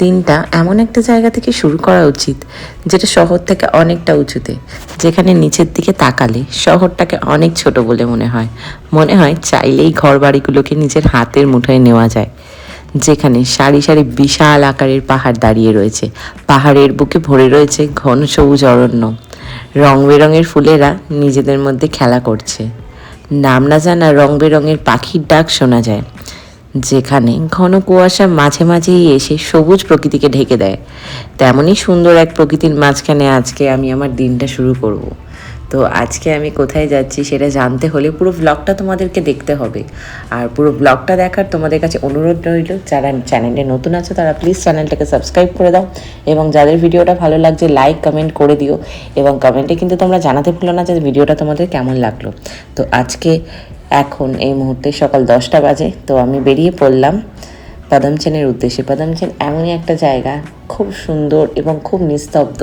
দিনটা এমন একটা জায়গা থেকে শুরু করা উচিত, যেটা শহর থেকে অনেকটা উঁচুতে, যেখানে নিচের দিকে তাকালে শহরটাকে অনেক ছোট বলে মনে হয়। মনে হয় চাইলেই ঘর বাড়িগুলোকে নিজের হাতের মুঠোয় নেওয়া যায়, যেখানে সারি সারি বিশাল আকারের পাহাড় দাঁড়িয়ে রয়েছে। পাহাড়ের বুকে ভরে রয়েছে ঘন সবুজ অরণ্য। রং বেরঙের ফুলেরা নিজেদের মধ্যে খেলা করছে। নাম না জানা রং বেরঙের পাখির ডাক শোনা যায়। যেখানে ঘন কুয়াশা মাঝে মাঝেই এসে সবুজ প্রকৃতিকে ঢেকে দেয়। তেমনই সুন্দর এক প্রকৃতির মাঝখানে আজকে আমি আমার দিনটা শুরু করব। তো আজকে আমি কোথায় যাচ্ছি সেটা জানতে হলে পুরো ব্লগটা তোমাদেরকে দেখতে হবে। আর পুরো ব্লগটা দেখার তোমাদের কাছে অনুরোধ রইল, যারা চ্যানেলে নতুন আছে তারা প্লিজ চ্যানেলটাকে সাবস্ক্রাইব করে দাও এবং যাদের ভিডিওটা ভালো লাগছে লাইক কমেন্ট করে দিও এবং কমেন্টে কিন্তু তোমরা জানাতে ভুলো না যে ভিডিওটা তোমাদের কেমন লাগল। তো আজকে এখন এই মুহূর্তে সকাল দশটা বাজে, তো আমি বেরিয়ে পড়লাম পাদামচেনের উদ্দেশ্যে। পাদামচেন এমনই একটা জায়গা, খুব সুন্দর এবং খুব নিস্তব্ধ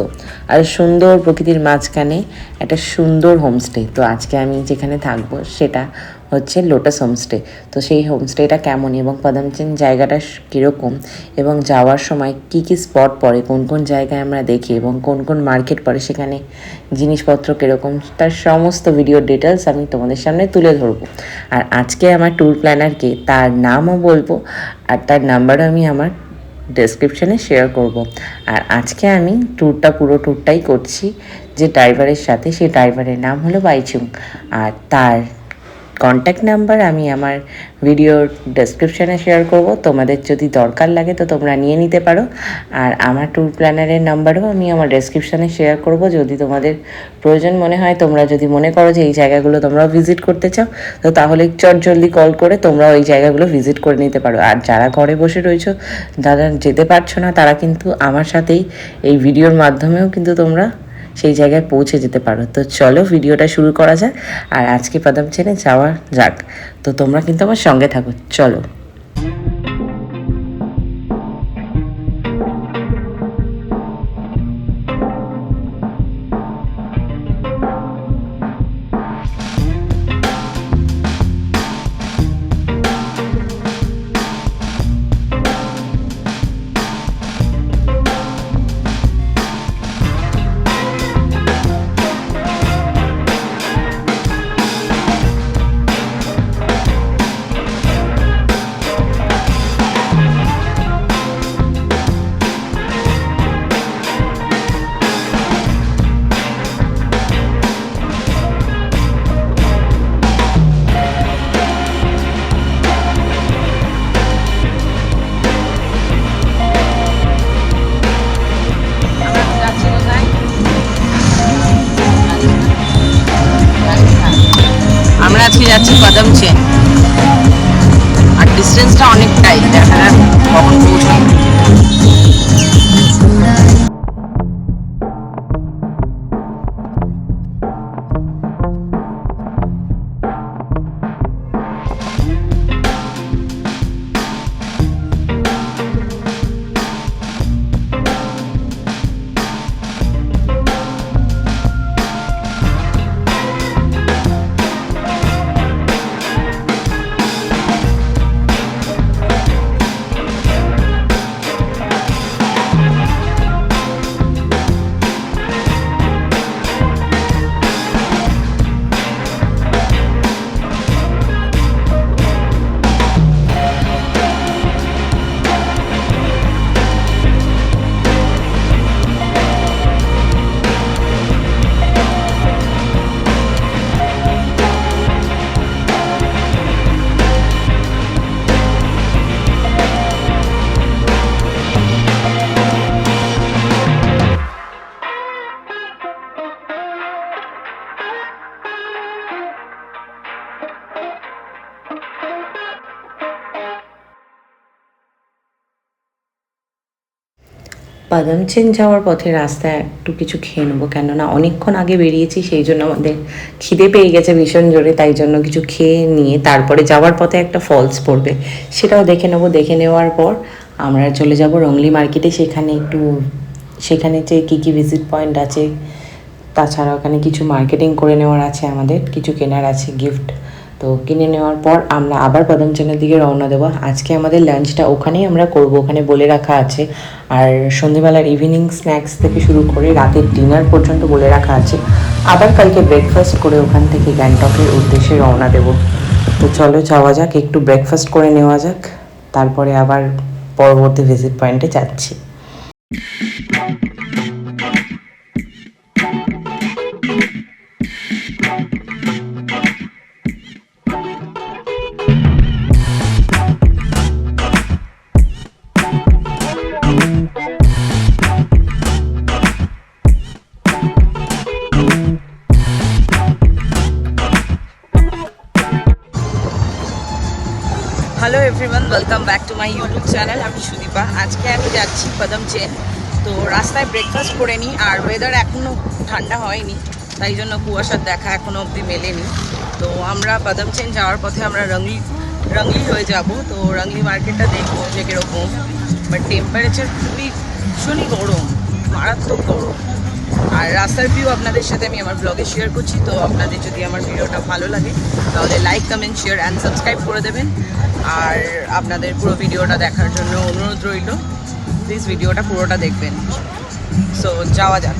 আর সুন্দর প্রকৃতির মাঝখানে একটা সুন্দর হোমস্টে তো আজকে আমি যেখানে থাকব সেটা হচ্ছে লোটাস হোমস্টে তো সেই হোমস্টেটা কেমন এবং পাদামচেন জায়গাটা কীরকম এবং যাওয়ার সময় কি কি স্পট পড়ে, কোন কোন জায়গায় আমরা দেখি এবং কোন কোন মার্কেট পড়ে, সেখানে জিনিসপত্র কীরকম, তার সমস্ত ভিডিও ডিটেলস আমি তোমাদের সামনে তুলে ধরবো। আর আজকে আমার ট্যুর প্ল্যানারকে তার নামও বলব আর তার নাম্বারও আমি আমার ডেসক্রিপশানে শেয়ার করব। আর আজকে আমি ট্যুরটা পুরো ট্যুরটাই করছি যে ড্রাইভারের সাথে, সেই ড্রাইভারের নাম হলো বাইচুং আর তার কন্ট্যাক্ট নাম্বার আমি আমার ভিডিওর ডেসক্রিপশানে শেয়ার করব। তোমাদের যদি দরকার লাগে তো তোমরা নিয়ে নিতে পারো। আর আমার ট্যুর প্ল্যানারের নাম্বারও আমি আমার ডেসক্রিপশানে শেয়ার করব। যদি তোমাদের প্রয়োজন মনে হয়, তোমরা যদি মনে করো যে এই জায়গাগুলো তোমরাও ভিজিট করতে চাও, তো তাহলে চট জলদি কল করে তোমরাও এই জায়গাগুলো ভিজিট করে নিতে পারো। আর যারা ঘরে বসে রয়েছো, যারা যেতে পারছ না, তারা কিন্তু আমার সাথেই এই ভিডিওর মাধ্যমেও কিন্তু তোমরা সেই জায়গায় পৌঁছে যেতে পারো। তো চলো ভিডিওটা শুরু করা যাক আর আজকে পাদাম চেনে যাওয়া যাক। তো তোমরা কিন্তু আমার সঙ্গে থাকো। চলো। পাদামচেন যাওয়ার পথে রাস্তায় একটু কিছু খেয়ে নেব। কেননা অনেকক্ষণ আগে বেরিয়েছি, সেই জন্য আমাদের খিদে পেয়ে গেছে ভীষণ জোরে, তাই জন্য কিছু খেয়ে নিয়ে তারপরে যাওয়ার পথে একটা ফলস পড়বে, সেটাও দেখে নেব। দেখে নেওয়ার পর আমরা চলে যাব রংলি মার্কেটে, সেখানে একটু, সেখানে যে কী কী ভিজিট পয়েন্ট আছে, তাছাড়া ওখানে কিছু মার্কেটিং করে নেওয়ার আছে আমাদের, কিছু কেনার আছে গিফট তো কিনে নেওয়ার পর আমরা আবার পদমচানের দিকে রওনা দেবো। আজকে আমাদের লাঞ্চটা ওখানেই আমরা করব, ওখানে বলে রাখা আছে। আর সন্ধেবেলার ইভিনিং স্ন্যাক্স থেকে শুরু করে রাতের ডিনার পর্যন্ত বলে রাখা আছে। আবার কালকে ব্রেকফাস্ট করে ওখান থেকে গ্যাংটকের উদ্দেশ্যে রওনা দেব। তো চলো যাওয়া যাক, একটু ব্রেকফাস্ট করে নেওয়া যাক। তারপরে আবার পরবর্তী ভিজিট পয়েন্টে যাচ্ছি। Welcome back to my YouTube channel আমি সুদীপা আজকে আমি যাচ্ছি পদম চেন। তো রাস্তায় ব্রেকফাস্ট করে নিই আর ওয়েদার এখনও ঠান্ডা হয়নি, তাই জন্য কুয়াশার দেখা এখনও অবধি মেলেনি। তো আমরা পদম চেন যাওয়ার পথে আমরা রঙলি রঙলি হয়ে যাব। তো রঙলি মার্কেটটা দেখব যে কীরকম। বাট টেম্পারেচার খুবই, ভীষণই গরম, মারাত্মক গরম। আর রাস্তার ভিউ আপনাদের সাথে আমি আমার ব্লগে শেয়ার করছি, তো আপনাদের যদি আমার ভিডিওটা ভালো লাগে, তাহলে like comment share and subscribe করে দেবেন। আর আপনাদের পুরো ভিডিওটা দেখার জন্য অনুরোধ রইল। প্লিজ ভিডিওটা পুরোটা দেখবেন। সো যাওয়া যাক।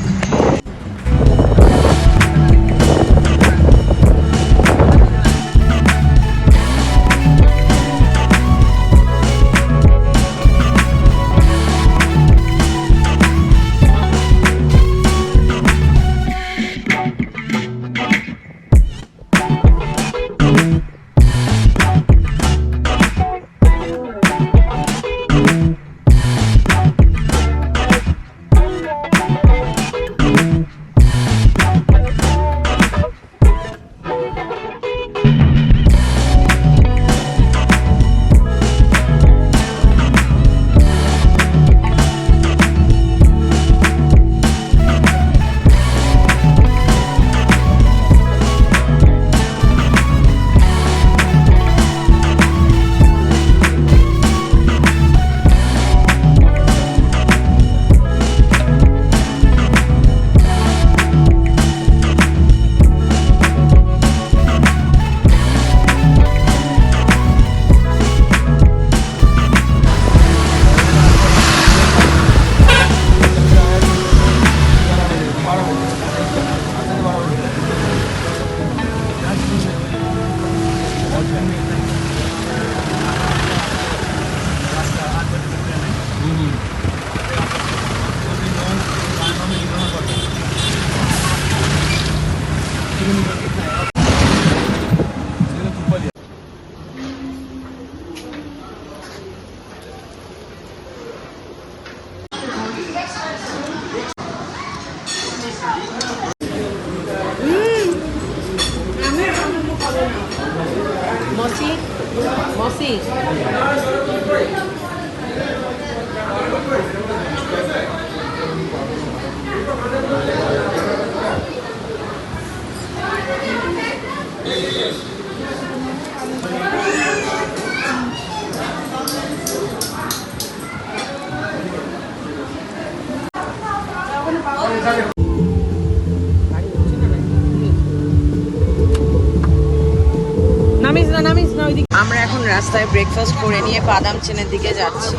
রাস্তায় ব্রেকফাস্ট করে নিয়ে বাদাম চেনের দিকে যাচ্ছি।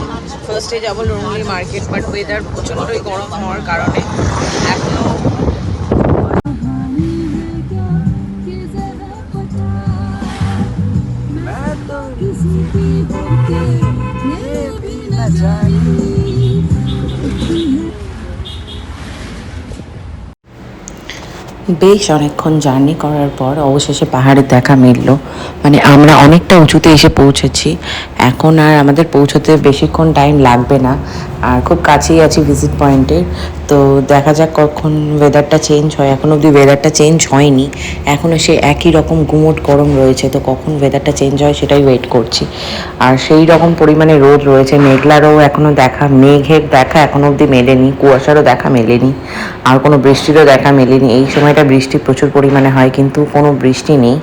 ফার্স্টে যাব লোনলি মার্কেট বাট ওয়েদার প্রচণ্ডই গরম হওয়ার কারণে। এখনও বেশ অনেকক্ষণ জার্নি করার পর অবশেষে পাহাড়ের দেখা মিলল। মানে আমরা অনেকটা উঁচুতে এসে পৌঁছেছি। এখন আর আমাদের পৌঁছতে বেশিক্ষণ টাইম লাগবে না। আর খুব কাছেই আছি ভিজিট পয়েন্টের তো দেখা যাক কখন ওয়েদারটা চেঞ্জ হয়। এখন অবধি ওয়েদারটা চেঞ্জ হয়নি। এখনও সে একই রকম গুমোট গরম রয়েছে। তো কখন ওয়েদারটা চেঞ্জ হয় সেটাই ওয়েট করছি। আর সেই রকম পরিমাণে রোদ রয়েছে। মেঘলারও এখনও দেখা, মেঘের দেখা এখনও অবধি মেলেনি। কুয়াশারও দেখা মেলেনি। আর কোনো বৃষ্টিরও দেখা মেলেনি। এই সময়টা বৃষ্টি প্রচুর পরিমাণে হয়, কিন্তু কোনো বৃষ্টি নেই।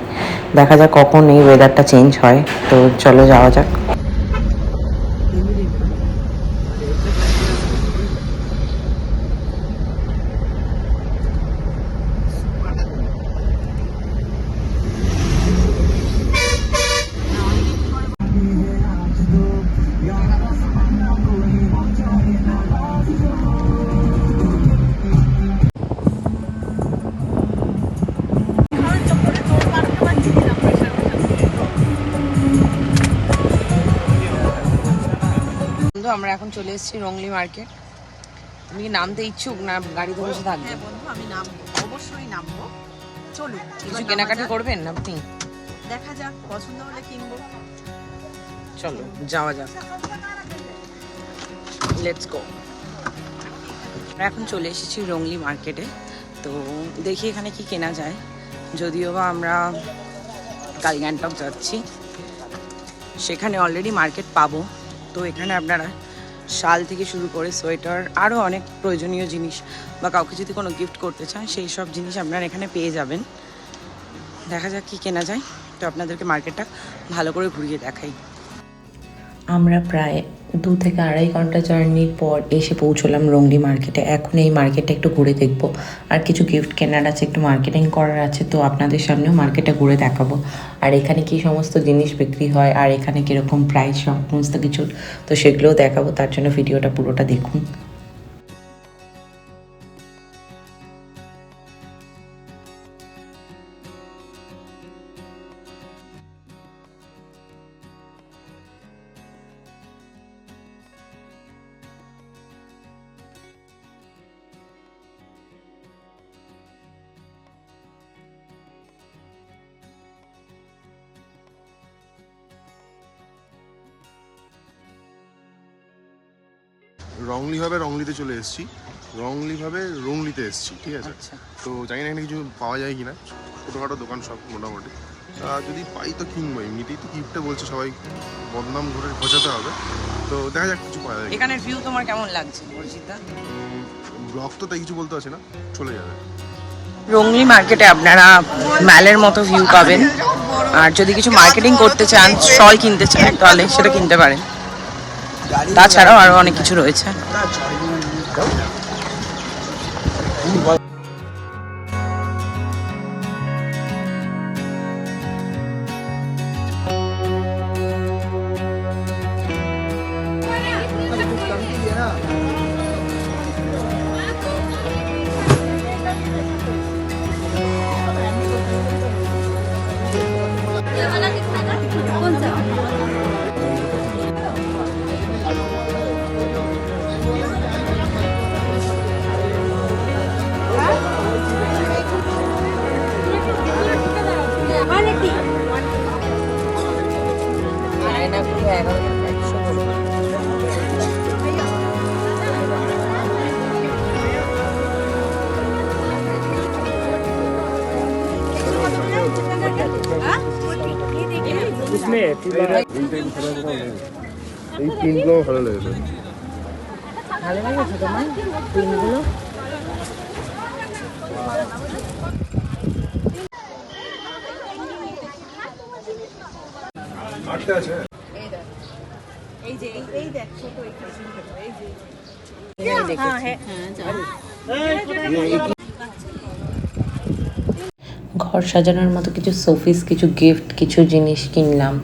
দেখা যাক কখন এই ওয়েদারটা চেঞ্জ হয়। তো চলো যাওয়া যাক। বন্ধু আমরা এখন চলে এসেছি রংলি মার্কেট। তুমি কি নামতে ইচ্ছুক না গাড়িতে বসে থাকবে? হ্যাঁ বন্ধু আমি নামবো অবশ্যই নামবো। চলুন কিছু কেনাকাটি করবেন আপনি? দেখা যাক পছন্দ হলে কিনবো। চলো যাওয়া যাক। লেটস গো আমরা এখন চলে এসেছি রংলি মার্কেটে। তো দেখি এখানে কি কেনা যায়। যদিও বা আমরা কাল গ্যাংটক যাচ্ছি সেখানে অলরেডি মার্কেট পাবো। তো এখানে আপনারা শাল থেকে শুরু করে সোয়েটার আরও অনেক প্রয়োজনীয় জিনিস বা কাউকে যদি কোনো গিফট করতে চান, সেই সব জিনিস আপনারা এখানে পেয়ে যাবেন। দেখা যাক কী কেনা যায়। তো আপনাদেরকে মার্কেটটা ভালো করে ঘুরিয়ে দেখাই। আমরা প্রায় দু থেকে আড়াই ঘণ্টা জার্নির পর এসে পৌঁছলাম রঙ্গি মার্কেটে। এখন এই মার্কেটটা একটু ঘুরে দেখব। আর কিছু গিফট কেনার আছে, একটু মার্কেটিং করার আছে, তো আপনাদের সামনেও মার্কেটটা ঘুরে দেখাবো। আর এখানে কি সমস্ত জিনিস বিক্রি হয়, আর এখানে কীরকম প্রাইস সমস্ত কিছু, তো সেগুলোও দেখাবো। তার জন্য ভিডিওটা পুরোটা দেখুন। চলে এসেছি। রংলিভাবে রংলিতে এসেছি ঠিক আছে? আচ্ছা। তো জানি না এখানে কিছু পাওয়া যায় কিনা ছোটোখাটো দোকান সব মোটামুটি। যদি পাই তো কিনবো এমনিতেই তো গিফটটা বলছে সবাই বদনাম ধরে খোঁজাতে হবে। তো দেখা যাক কিছু পাওয়া যায় এখানের ভিউ তোমার কেমন লাগছে অরিজিৎদা ব্লগ তো তাই কিছু বলতে পারছি না চলে যাবে। রংলি মার্কেটে আপনারা ম্যালের মতো ভিউ পাবেন। আর যদি কিছু মার্কেটিং করতে চান স্টল কিনতে চান তাহলে সেটা কিনতে পারেন। তাছাড়াও আরও অনেক কিছু রয়েছে। Então, bakalım. এই প্রিন্টগুলো ভালো লেগেছে এই যে এই দেখ ছোট এই যে ঘর সাজানোর মতো কিছু শোপিস কিছু গিফট কিছু জিনিস কিনলাম।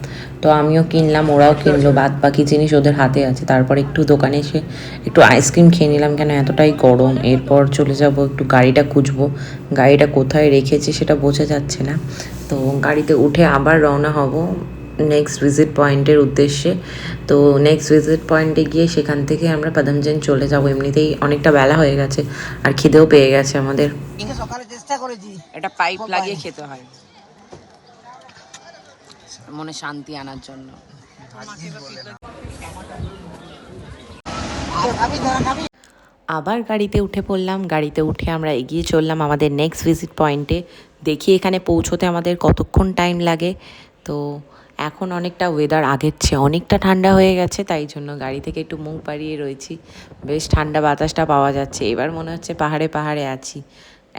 তো আমিও কিনলাম, ওরাও কিনলো বাদ বাকি জিনিস ওদের হাতে আছে। তারপর একটু দোকানে এসে একটু আইসক্রিম খেয়ে নিলাম কেন এতটাই গরম। এরপর চলে যাব, একটু গাড়িটা খুঁজবো। গাড়িটা কোথায় রেখেছে সেটা বোঝা যাচ্ছে না। তো গাড়িতে উঠে আবার রওনা হব। নেক্সট ভিজিট পয়েন্টের উদ্দেশ্যে। তো নেক্সট ভিজিট পয়েন্টে গিয়ে সেখান থেকে আমরা পাদামজেন চলে যাব। এমনিতেই অনেকটা বেলা হয়ে গেছে আর খিদেও পেয়ে গেছে আমাদের। সকালে চেষ্টা করেছি। এটা পাইপ লাগিয়ে খেতে হয়। মনে শান্তি আনার জন্য। আবার গাড়িতে উঠে পড়লাম। গাড়িতে উঠে আমরা এগিয়ে চললাম আমাদের নেক্সট ভিজিট পয়েন্টে দেখি এখানে পৌঁছোতে আমাদের কতক্ষণ টাইম লাগে। তো এখন অনেকটা ওয়েদার আগের চেয়ে অনেকটা ঠান্ডা হয়ে গেছে, তাই জন্য গাড়ি থেকে একটু মুখ বাড়িয়ে রয়েছি। বেশ ঠান্ডা বাতাসটা পাওয়া যাচ্ছে। এবার মনে হচ্ছে পাহাড়ে পাহাড়ে আছি।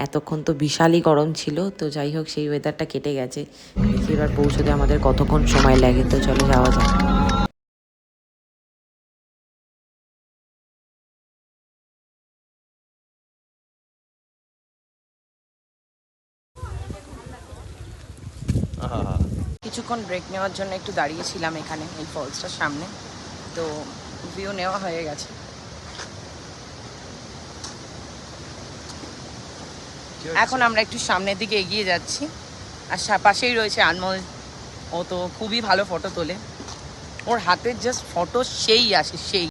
এতক্ষণ তো বিশালই গরম ছিল, তো যাই হোক সেই ওয়েদারটা কেটে গেছে। দেখি এবার পৌঁছোতে আমাদের কতক্ষণ সময় লাগে, তো চলে যাওয়া যাক। কিছুক্ষণ ব্রেক নেওয়ার জন্য একটু দাঁড়িয়েছিলাম এখানে এই ফলসটার সামনে। তো ভিউ নেওয়া হয়ে গেছে। এখন আমরা একটু সামনের দিকে এগিয়ে যাচ্ছি। আর পাশেই রয়েছে আনমল। ও তো খুবই ভালো ফটো তোলে। ওর হাতের জাস্ট ফটো সেই আসে সেই।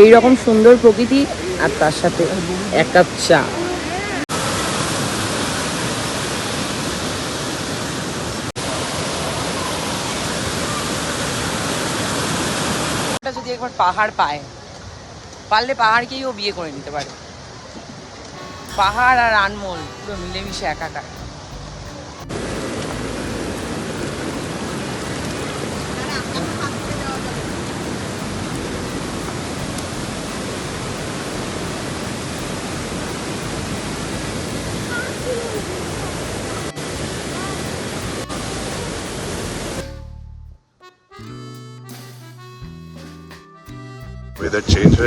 এই রকম সুন্দর প্রকৃতি আর তার সাথে এক কাপ চা। যদি একবার পাহাড় পায়, পারলে পাহাড়কেই ও বিয়ে করে নিতে পারে। পাহাড় আর আনমোল পুরো মিলেমিশে একাকার।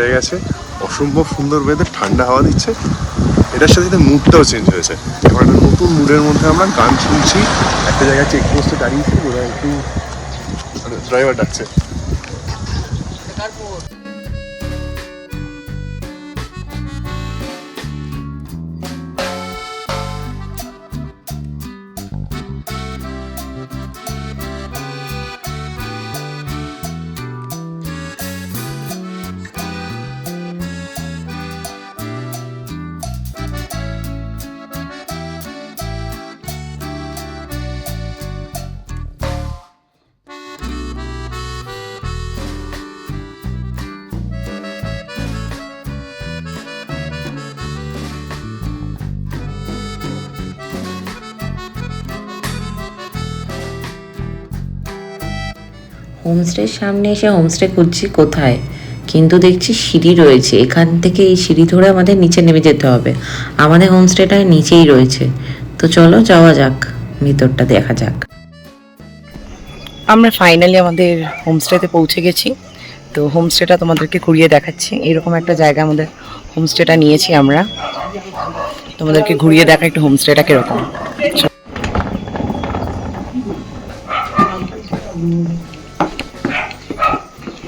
হয়ে গেছে। অসম্ভব সুন্দর ওয়েদার ঠান্ডা হাওয়া দিচ্ছে। এটার সাথে মুডটাও চেঞ্জ হয়েছে। এবার একটা নতুন মুডের মধ্যে আমরা গান শুনছি। একটা জায়গায় চেকপোস্টে দাঁড়িয়েছি ওরা একটু ড্রাইভার ডাকছে। হোমস্টের সামনে এসে হোমস্টে খুঁজছি কোথায়? কিন্তু দেখছি সিঁড়ি রয়েছে। এখান থেকে এই সিঁড়ি ধরে আমাদের নিচে নেমে যেতে হবে। আমাদের হোমস্টেটা নিচেই রয়েছে। তো চলো যাওয়া যাক। ভিতরটা দেখা যাক। আমরা ফাইনালি আমাদের হোমস্টেতে পৌঁছে গেছি। তো হোমস্টেটা তোমাদেরকে ঘুরিয়ে দেখাচ্ছি। এরকম একটা জায়গা আমাদের হোমস্টেটা নিয়েছি আমরা। তোমাদেরকে ঘুরিয়ে দেখা একটু হোমস্টেটা কীরকম।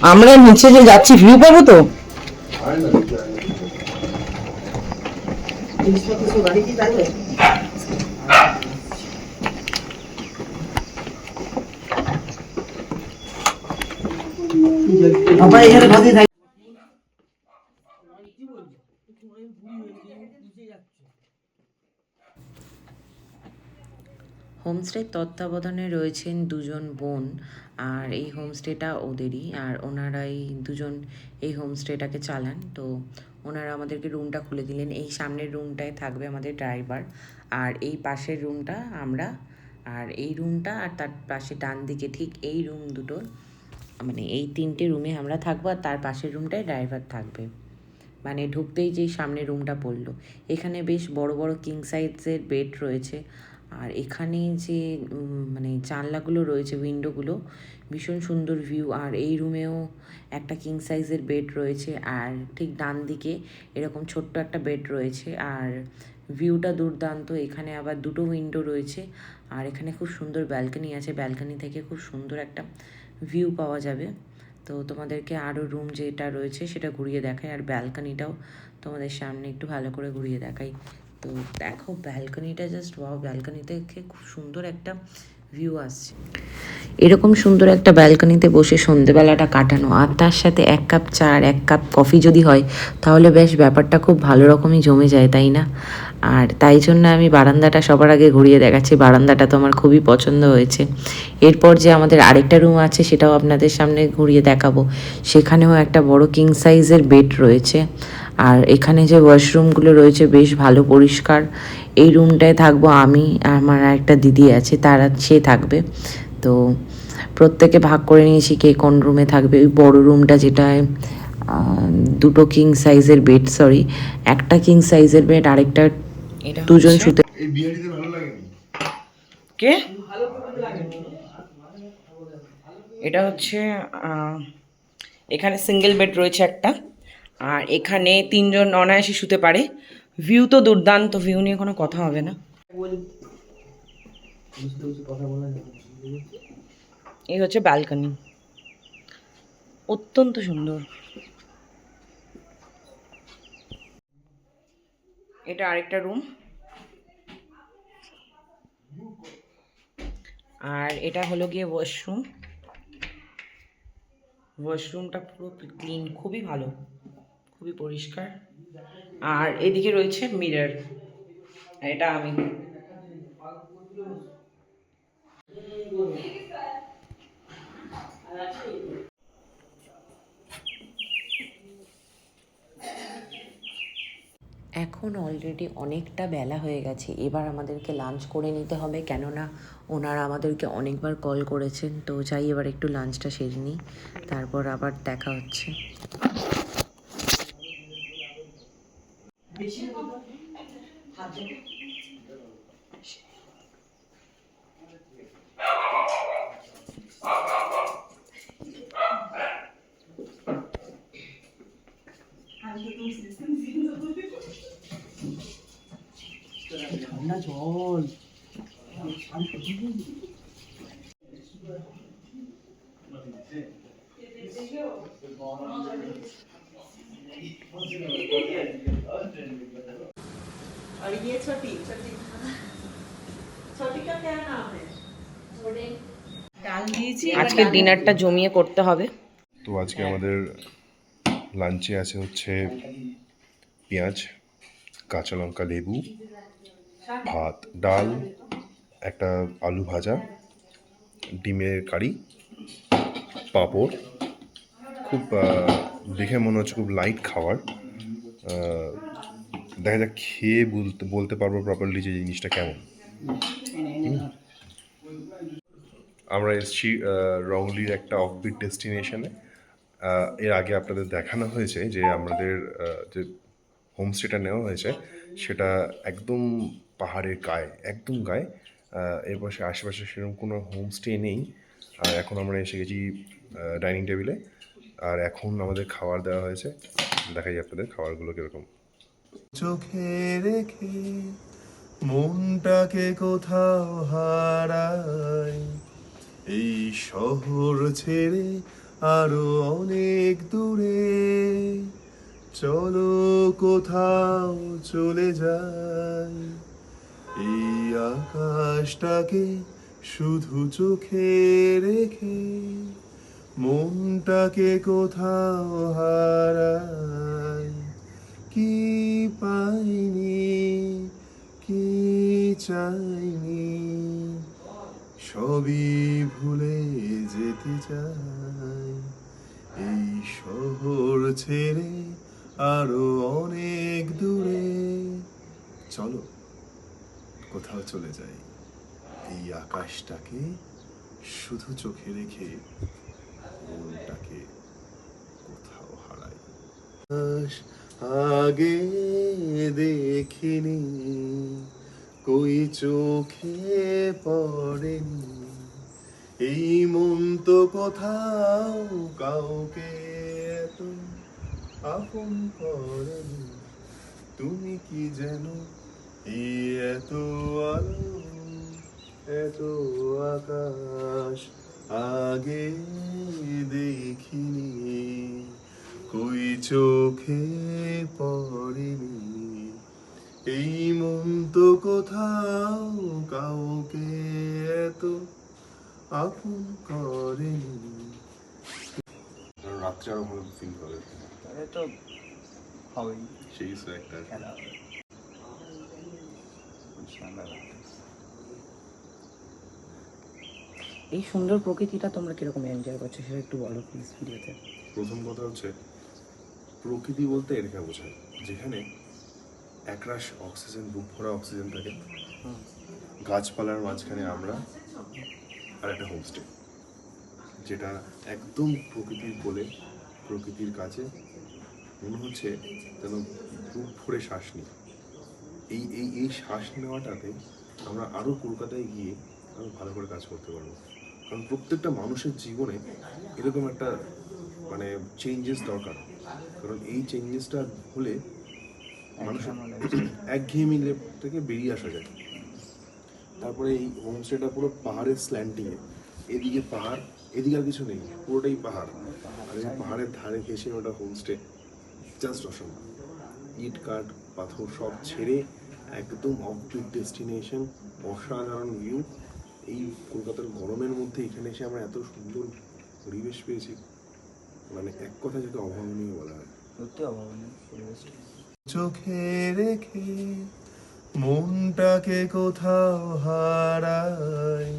আমরা নিচে যে যাচ্ছি ভিউ পাবো তো? হোমস্টের তত্ত্বাবধানে রয়েছেন দুজন বোন। আর এই হোমস্টেটা ওদেরই। আর ওনারাই দুজন এই হোমস্টেটাকে চালান। তো ওনারা আমাদেরকে রুমটা খুলে দিলেন। এই সামনের রুমটায় থাকবে আমাদের ড্রাইভার আর এই পাশের রুমটা আমরা। আর এই রুমটা আর তার পাশে ডান দিকে ঠিক এই রুম দুটো মানে এই তিনটে রুমে আমরা থাকব। আর তার পাশের রুমটায় ড্রাইভার থাকবে। মানে ঢুকতেই যেই সামনে রুমটা পড়ল। এখানে বেশ বড় বড় কিং সাইজের বেড রয়েছে। আর এখানে যে মানে জানলাগুলো রয়েছে উইন্ডোগুলো ভীষণ সুন্দর ভিউ আর এই রুমেও একটা কিং সাইজের বেড রয়েছে, আর ঠিক ডান দিকে এরকম ছোট্ট একটা বেড রয়েছে। আর ভিউটা দুর্দান্ত, এখানে আবার দুটো উইন্ডো রয়েছে। আর এখানে খুব সুন্দর ব্যালকনি আছে। ব্যালকনি থেকে খুব সুন্দর একটা ভিউ পাওয়া যাবে। তো তোমাদেরকে আরও রুম যেটা রয়েছে, সেটা ঘুরিয়ে দেখাই। আর ব্যালকনিটাও তোমাদের সামনে একটু ভালো করে ঘুরিয়ে দেখাই। তো দেখো ব্যালকনিটা জাস্ট ওয়াও ব্যালকনি থেকে খুব সুন্দর একটা ভিউ আসছে। এরকম সুন্দর একটা ব্যালকনিতে বসে সন্ধেবেলাটা কাটানো, আর তার সাথে এক কাপ চা আর এক কাপ কফি যদি হয়, তাহলে বেশ ব্যাপারটা খুব ভালো রকমই জমে যায়, তাই না? আর তাই জন্য আমি বারান্দাটা সবার আগে ঘুরিয়ে দেখাচ্ছি, বারান্দাটা তো আমার খুবই পছন্দ হয়েছে। এরপর যে আমাদের আরেকটা রুম আছে, সেটাও আপনাদের সামনে ঘুরিয়ে দেখাবো। সেখানেও একটা বড় কিং সাইজের বেড রয়েছে। আর এখানে যে ওয়াশরুমগুলো রয়েছে বেশ ভালো পরিষ্কার। এই রুমটায় থাকব আমি আর আমার একটা দিদি আছে তারা সে থাকবে। তো প্রত্যেকে ভাগ করে নিয়েছি কে কোন রুমে থাকবে। ওই বড় রুমটা যেটায় দুটো কিং সাইজের বেড সরি একটা কিং সাইজের বেড আরেকটা দুজন শুতে কে? এটা হচ্ছে এখানে সিঙ্গেল বেড রয়েছে একটা। আর এখানে তিনজন অনায়াসে শুতে পারে। ভিউ তো দুর্দান্ত, ভিউ নিয়ে কোনো কথা হবে না। এই হচ্ছে ব্যালকনি। অত্যন্ত সুন্দর। এটা আরেকটা রুম। আর এটা হলো গিয়ে ওয়াশরুম। ওয়াশরুমটা পুরো ক্লিন, খুবই ভালো। খুবই পরিষ্কার। আর এদিকে রয়েছে মিরর এটা আমি। এখন অলরেডি অনেকটা বেলা হয়ে গেছে। এবার আমাদেরকে লাঞ্চ করে নিতে হবে। কেননা ওনারা আমাদেরকে অনেকবার কল করেছেন। তো যাই, এবার একটু লাঞ্চটা সেরে নিই। তারপর আবার দেখা হচ্ছে। 대신 다들 겁나 좋은 और ये छोटी छोटी छोटी का क्या नाम है ডাল দিয়েছি আজকে ডিনারটা জমিয়ে করতে হবে তো আজকে আমাদের লাঞ্চে আছে হচ্ছে পেঁয়াজ কাঁচা লঙ্কা লেবু ভাত ডাল একটা আলু ভাজা ডিমের কারি পাঁপড় খুব আহ, দেখে মনে হচ্ছে খুব লাইট খাবার আহ, দেখা যাক খেয়ে বলতে বলতে পারব প্রপারলি যে জিনিসটা কেমন। আমরা এসেছি রংলির একটা অফবিট ডেস্টিনেশনে এর আগে আপনাদের দেখানো হয়েছে যে আমাদের যে হোমস্টেটা নেওয়া হয়েছে, সেটা একদম পাহাড়ের গায়ে, একদম গায়ে। এর পাশে আশেপাশে সেরকম কোনো হোমস্টে নেই। আর এখন আমরা এসে গেছি ডাইনিং টেবিলে আর এখন আমাদের খাবার দেওয়া হয়েছে। দেখাই আপনাদের খাবারগুলো কীরকম। চোখে রেখে মনটাকে কোথাও হারায় এই শহর ছেড়ে আরও অনেক দূরে। চলো কোথাও চলে যাই। এই আকাশটাকে শুধু চোখে রেখে মনটাকে কোথাও হারাই। কি পাইনি, কি চাইনি? সবই ভুলে যেতে চাই। এই শহর ছেড়ে আরও অনেক দূরে। চলো, কোথাও চলে যাই। এই আকাশটাকে শুধু চোখে রেখে মনটাকে কোথাও হারাই। আগে দেখিনি, কই চোখে পড়েনি। এই মন তো কোথাও কাউকে এত আপন করেনি। তুমি কি যেন এই এত আলো, এত আকাশ আগে দেখিনি। কই চোখে পড়েনি। এই মন তো কোথাও কাউকে এত আপন করেনি। রাত্রে আরও ভালো ফিল করে। তাহলে তো হবেই। সেই একটা। খেলা হবে। এই সুন্দর প্রকৃতিটা তোমরা কীরকম এনজয় করছ সেটা একটু বলো প্লিজ ভিডিওতে প্রথম কথা হচ্ছে প্রকৃতি বলতে এটাকে বোঝায়, যেখানে একরাশ অক্সিজেন বুক ভরা অক্সিজেন থাকে। গাছপালার মাঝখানে আমরা আর একটা হোমস্টে যেটা একদম প্রকৃতির কোলে, প্রকৃতির কাছে। মনে হচ্ছে যেন বুক ভরে শ্বাস নিই। এই এই এই শ্বাস নেওয়াটাতে আমরা আরও কলকাতায় গিয়ে আরও ভালো করে কাজ করতে পারব। কারণ প্রত্যেকটা মানুষের জীবনে এরকম একটা মানে চেঞ্জেস দরকার। কারণ এই চেঞ্জেসটা হলে মানুষের একঘেয়েমি লেপ থেকে বেরিয়ে আসা যায়। তারপরে এই হোমস্টেটা পুরো পাহাড়ের স্ল্যান্টিংয়ে এদিকে পাহাড় এদিকে আর কিছু নেই পুরোটাই পাহাড়। আর এই পাহাড়ের ধারে ঘেসে ওটা হোমস্টে জাস্ট অসম্ভব। ইট কাঠ পাথর সব ছেড়ে একদম অফবিট ডেস্টিনেশন অসাধারণ ভিউ এই কলকাতার গরমের মধ্যে এখানে এসে আমরা এত সুন্দর পরিবেশ পেয়েছি। মানে এক কথা যদি অভাবনীয় বলা হয়। সত্যি অভাবনীয় পরিবেশটা। চোখে রেখে মনটাকে কোথাও হারাই।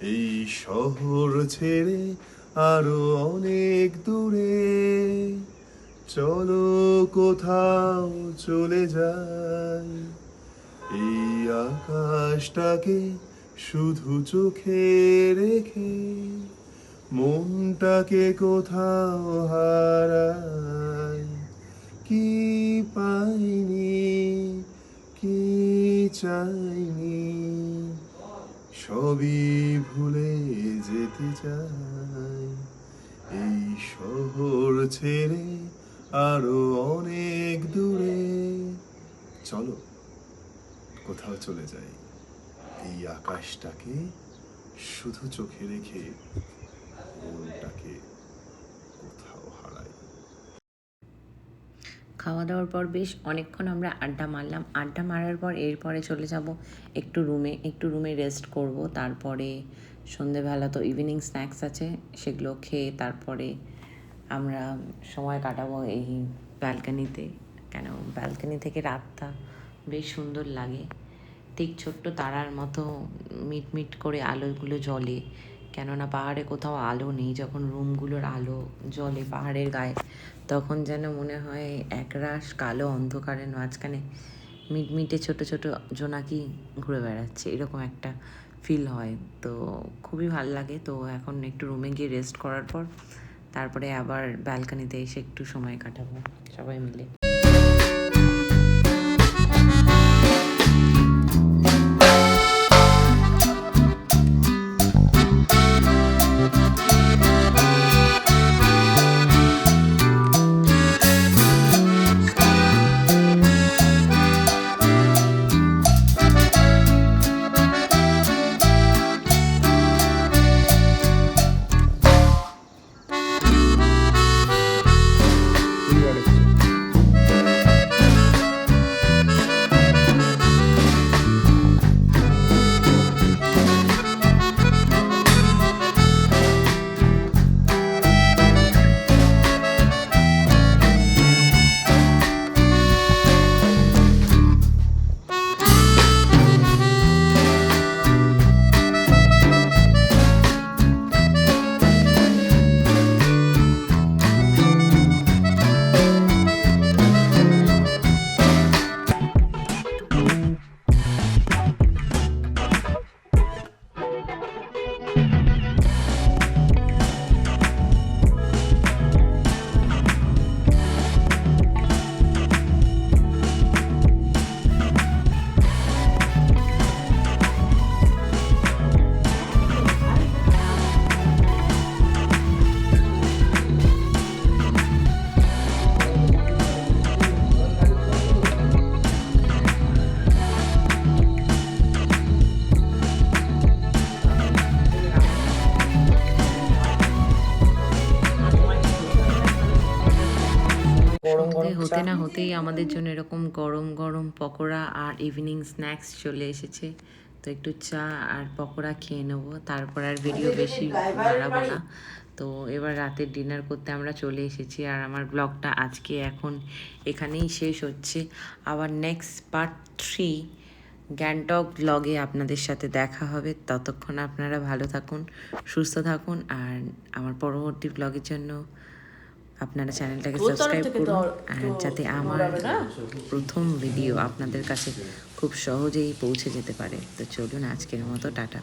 এই শহর ছেড়ে আরও অনেক দূরে। চলো কোথাও চলে যাই। এই আকাশটাকে শুধু চোখে রেখে মনটাকে কোথাও হারাই কি পাইনি? কি চাইনি? সবই ভুলে যেতে চাই। এই শহর ছেড়ে আরও অনেক দূরে। চলো, কোথাও চলে যাই। এই আকাশটাকে শুধু চোখে রেখে কোথাও হারাই খাওয়া দাওয়ার পর বেশ অনেকক্ষণ আমরা আড্ডা মারলাম। আড্ডা মারার পর এরপরে চলে যাব একটু রুমে একটু রুমে রেস্ট করব। তারপরে সন্ধেবেলা তো ইভিনিং স্ন্যাক্স আছে, সেগুলো খেয়ে তারপরে আমরা সময় কাটাবো এই ব্যালকানিতে। কেন? ব্যালকানি থেকে রাতটা বেশ সুন্দর লাগে। ঠিক ছোট্ট তারার মতো মিট মিট করে আলোগুলো জ্বলে। কেননা পাহাড়ে কোথাও আলো নেই, যখন রুমগুলোর আলো জ্বলে পাহাড়ের গায়ে, তখন যেন মনে হয় একরাশ কালো অন্ধকারের মাঝখানে মিটমিটে ছোট ছোট জোনাকি ঘুরে বেড়াচ্ছে। এরকম একটা ফিল হয়। তো খুবই ভালো লাগে। তো এখন একটু রুমে গিয়ে রেস্ট করার পর, তারপরে আবার ব্যালকানিতে এসে একটু সময় কাটাবো, সবাই মিলে। হতেই আমাদের জন্য এরকম গরম গরম পকোড়া আর ইভিনিং স্ন্যাক্স চলে এসেছে। তো একটু চা আর পকোড়া খেয়ে নেব, তারপর আর ভিডিও বেশি বাড়াবো না। তো এবার রাতের ডিনার করতে আমরা চলে এসেছি আর আমার ব্লগটা আজকে এখন এখানেই শেষ হচ্ছে। আবার নেক্সট পার্ট থ্রি গ্যাংটক ব্লগে আপনাদের সাথে দেখা হবে। ততক্ষণ আপনারা ভালো থাকুন, সুস্থ থাকুন আর আমার পরবর্তী ব্লগের জন্য আপনারা চ্যানেলটাকে সাবস্ক্রাইব করুন আর যাতে আমার প্রথম ভিডিও আপনাদের কাছে খুব সহজেই পৌঁছে যেতে পারে। তো চলুন আজকের মতো টাটা।